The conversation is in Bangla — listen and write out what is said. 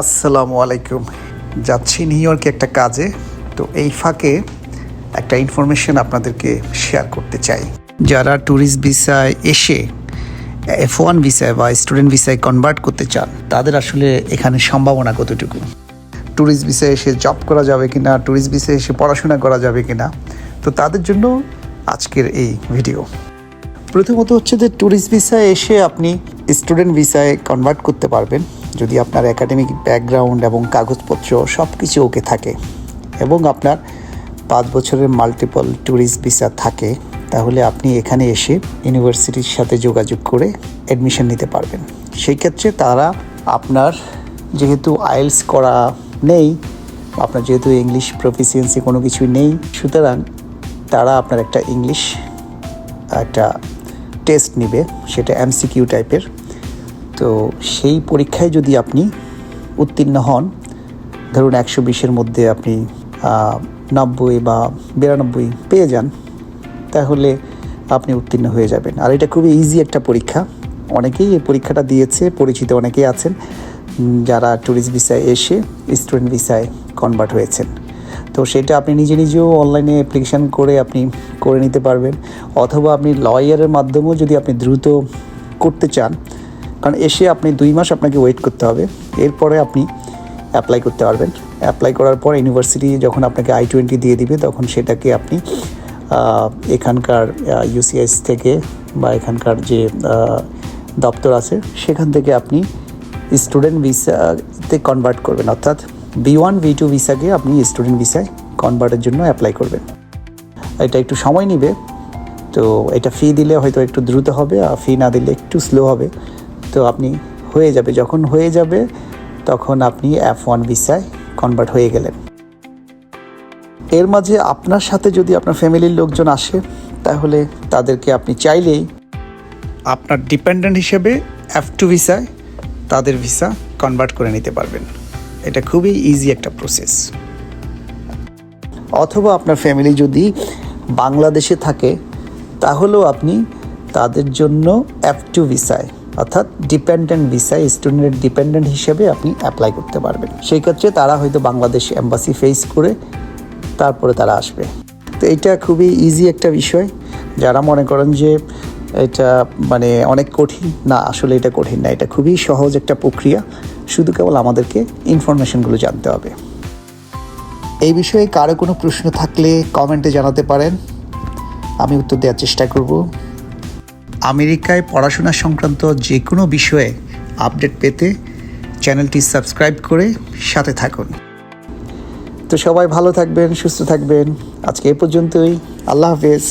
আসসালামু আলাইকুম। যাচ্ছি নিউ ইয়র্কে একটা কাজে। তো এই ফাঁকে একটা ইনফরমেশন আপনাদেরকে শেয়ার করতে চাই। যারা ট্যুরিস্ট ভিসায় এসে এফ ওয়ান ভিসায় বা স্টুডেন্ট ভিসায় কনভার্ট করতে চান, তাদের আসলে এখানে সম্ভাবনা কতটুকু? ট্যুরিস্ট ভিসায় এসে জব করা যাবে কি না ট্যুরিস্ট ভিসায় এসে পড়াশোনা করা যাবে কিনা, তো তাদের জন্য আজকের এই ভিডিও প্রথমত হচ্ছে যে ট্যুরিস্ট ভিসায় এসে আপনি স্টুডেন্ট ভিসায় কনভার্ট করতে পারবেন। যদি আপনার একাডেমিক ব্যাকগ্রাউন্ড এবং কাগজপত্র সব কিছু ওকে থাকে এবং আপনার পাঁচ বছরের মাল্টিপল ট্যুরিস্ট ভিসা থাকে, তাহলে আপনি এখানে এসে ইউনিভার্সিটির সাথে যোগাযোগ করে অ্যাডমিশন নিতে পারবেন। সেই ক্ষেত্রে তারা আপনার যেহেতু আইএলস করা নেই, আপনার যেহেতু ইংলিশ প্রফিসিয়েন্সি কোনো কিছুই নেই, সুতরাং তারা আপনার একটা ইংলিশ একটা টেস্ট নিবে, সেটা এমসিকিউ টাইপের তো সেই পরীক্ষায় যদি আপনি উত্তীর্ণ হন, ধরুন একশো বিশের মধ্যে আপনি নব্বই বা বিরানব্বই পেয়ে যান, তাহলে আপনি উত্তীর্ণ হয়ে যাবেন। আর এটা খুবই ইজি একটা পরীক্ষা। অনেকেই এই পরীক্ষাটা দিয়েছে, পরিচিত অনেকেই আছেন যারা ট্যুরিস্ট ভিসায় এসে স্টুডেন্ট ভিসায় কনভার্ট হয়েছেন। তো সেটা আপনি নিজে নিজেও অনলাইনে অ্যাপ্লিকেশান করে আপনি করে নিতে পারবেন। অথবা আপনি লয়ারের মাধ্যমেও যদি আপনি দ্রুত করতে চান কারণ এসে আপনি দুই মাস আপনাকে ওয়েট করতে হবে। এরপরে আপনি অ্যাপ্লাই করতে পারবেন। অ্যাপ্লাই করার পর ইউনিভার্সিটি যখন আপনাকে আই টোয়েন্টি দিয়ে দিবে, তখন সেটাকে আপনি এখানকার ইউসিএস থেকে বা এখানকার যে দপ্তর আছে, সেখান থেকে আপনি স্টুডেন্ট ভিসাতে কনভার্ট করবেন। অর্থাৎ বি ওয়ান বি টু ভিসাকে আপনি স্টুডেন্ট ভিসায় কনভার্টের জন্য অ্যাপ্লাই করবেন। এটা একটু সময় নেবে। তো এটা ফি দিলে হয়তো একটু দ্রুত হবে, আর ফি না দিলে একটু স্লো হবে। তো আপনি হয়ে যাবে। যখন হয়ে যাবে, তখন আপনি এফ ওয়ান ভিসায় কনভার্ট হয়ে গেলেন। এর মাঝে আপনার সাথে যদি আপনার ফ্যামিলির লোকজন আসে, তাহলে তাদেরকে আপনি চাইলেই আপনার ডিপেন্ডেন্ট হিসেবে এফ টু ভিসায় তাদের ভিসা কনভার্ট করে নিতে পারবেন। এটা খুবই ইজি একটা প্রসেস অথবা আপনার ফ্যামিলি যদি বাংলাদেশে থাকে, তাহলেও আপনি তাদের জন্য এফ টু ভিসায় অর্থাৎ ডিপেন্ডেন্ট ভিসায় স্টুডেন্টের ডিপেন্ডেন্ট হিসেবে আপনি অ্যাপ্লাই করতে পারবেন। সেই ক্ষেত্রে তারা হয়তো বাংলাদেশ এম্বাসি ফেস করে তারপরে তারা আসবে। তো এটা খুবই ইজি একটা বিষয়। যারা মনে করেন যে এটা মানে অনেক কঠিন, না, আসলে এটা কঠিন না, এটা খুবই সহজ একটা প্রক্রিয়া। শুধু কেবল আমাদেরকে ইনফরমেশনগুলো জানতে হবে। এই বিষয়ে কারও কোনো প্রশ্ন থাকলে কমেন্টে জানাতে পারেন। আমি উত্তর দেওয়ার চেষ্টা করব। আমেরিকায় পড়াশোনা সংক্রান্ত যে কোনো বিষয়ে আপডেট পেতে চ্যানেলটি সাবস্ক্রাইব করে সাথে থাকুন। তো সবাই ভালো থাকবেন, সুস্থ থাকবেন। আজকে এ পর্যন্তই। আল্লাহ হাফেজ।